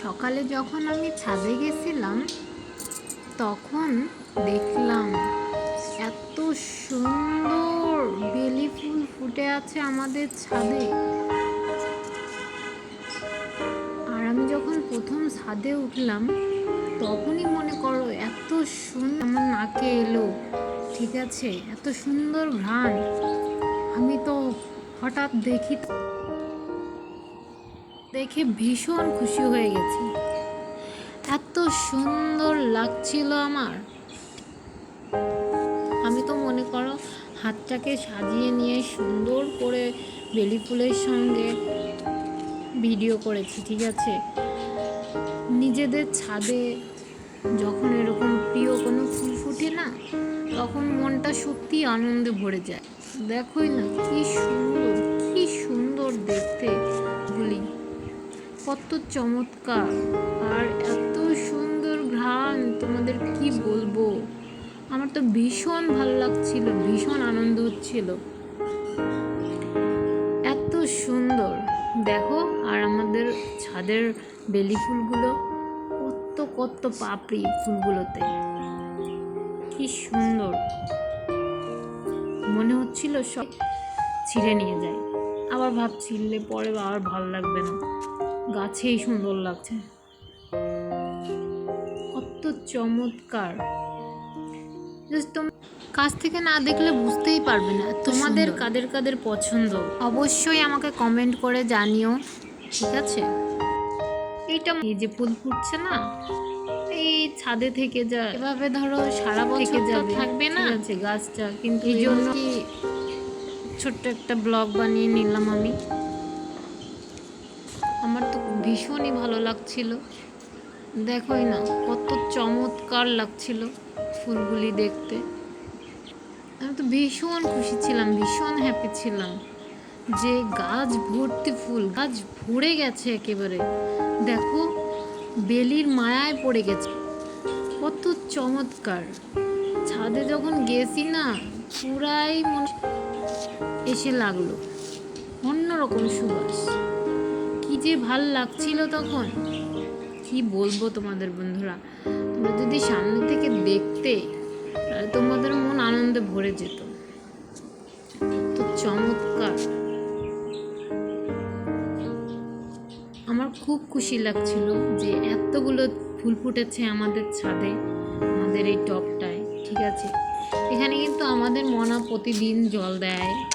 সকালে যখন আমি ছাদে গেছিলাম, তখন দেখলাম এত সুন্দর বেলি ফুল ফুটে আছে আমাদের ছাদে। আর আমি যখন প্রথম ছাদে উঠলাম, তখনই মনে করো এত সুন্দর আমার নাকে এলো, ঠিক আছে? এত সুন্দর ঘ্রাণ। আমি তো হঠাৎ দেখি দেখে ভীষণ খুশি হয়ে গেছি। এত সুন্দর লাগছিল আমার। আমি তো মনে করো হাতটাকে সাজিয়ে নিয়ে সুন্দর করে বেলি ফুলের সঙ্গে ভিডিও করেছি, ঠিক আছে? নিজেদের ছাদে যখন এরকম প্রিয় কোনো ফুল ফুটে না, তখন মনটা সত্যি আনন্দে ভরে যায়। দেখোই না কি সুন্দর চমৎকার। আর এত সুন্দর ঘ্রাণ, তোমাদের কি বলব? আমার তো ভীষণ ভালো লাগছিল, ভীষণ আনন্দ হচ্ছিল। এত সুন্দর। দেখো, আর আমাদের ছাদের বেলি ফুলগুলো, কত কত পাপড়ি ফুলগুলোতে। কি সুন্দর। মনে হচ্ছিল সব ছিঁড়ে নিয়ে যায়। আবার ভাব ছিঁড়লে পরে আবার ভালো লাগবে না। গাছেই সুন্দর লাগছে। কত চমৎকার। কাছ থেকে না দেখলে বুঝতেই পারবে না তোমাদের কাদের কাদের পছন্দ। অবশ্যই আমাকে কমেন্ট করে জানিও ঠিক আছে? এইটা এই যে ফুল ফুটছে না এই ছাদে থেকে যা এভাবে ধরো সারা বছর যাবে যাবে, থাকবে না। আছে গাছটা। কিন্তু এই জন্য ছোট্ট একটা ব্লগ বানিয়ে নিলাম আমি। ভীষণই ভালো লাগছিল। দেখোই না, কত চমৎকার লাগছিল ফুলগুলি দেখতে। আমি তো ভীষণ খুশি ছিলাম, ভীষণ হ্যাপি ছিলাম যে গাছ ভর্তি ফুল, গাছ ভরে গেছে একেবারে। দেখো, বেলির মায়ায় পড়ে গেছে। কত চমৎকার। ছাদে যখন গেছি না, পুরাই মনে এসে লাগল। অন্যরকম সুবাস। যে ভালো লাগছিল তখন? কি বলব তোমাদের বন্ধুরা? তোমরা যদি সামনে থেকে দেখতে, তাহলে তোমাদের মন আনন্দে ভরে যেত। তো চমৎকার। আমার খুব খুশি লাগছিল যে এতগুলো ফুল ফুটেছে আমাদের ছাদে, আমাদের এই টপটায়, ঠিক আছে? এখানে কিন্তু আমাদের মনা প্রতিদিন জল দেয়।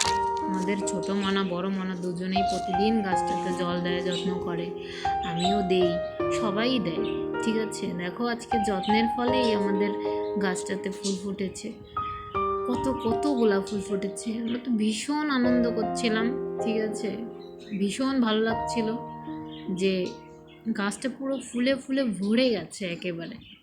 আমাদের ছোট মনা, বড় মনা দুজনেই প্রতিদিন গাছটাতে জল দেয়, যত্ন করে। আমিও দেই, সবাই দেয়, ঠিক আছে? দেখো আজকে যত্নের ফলেই আমাদের গাছটাতে ফুল ফুটেছে। কত কত গোলাপ ফুল ফুটেছে। আমরা তো ভীষণ আনন্দ করছিলাম, ঠিক আছে? ভীষণ ভালো লাগছিল যে গাছটা পুরো ফুলে ফুলে ভরে গেছে একেবারে।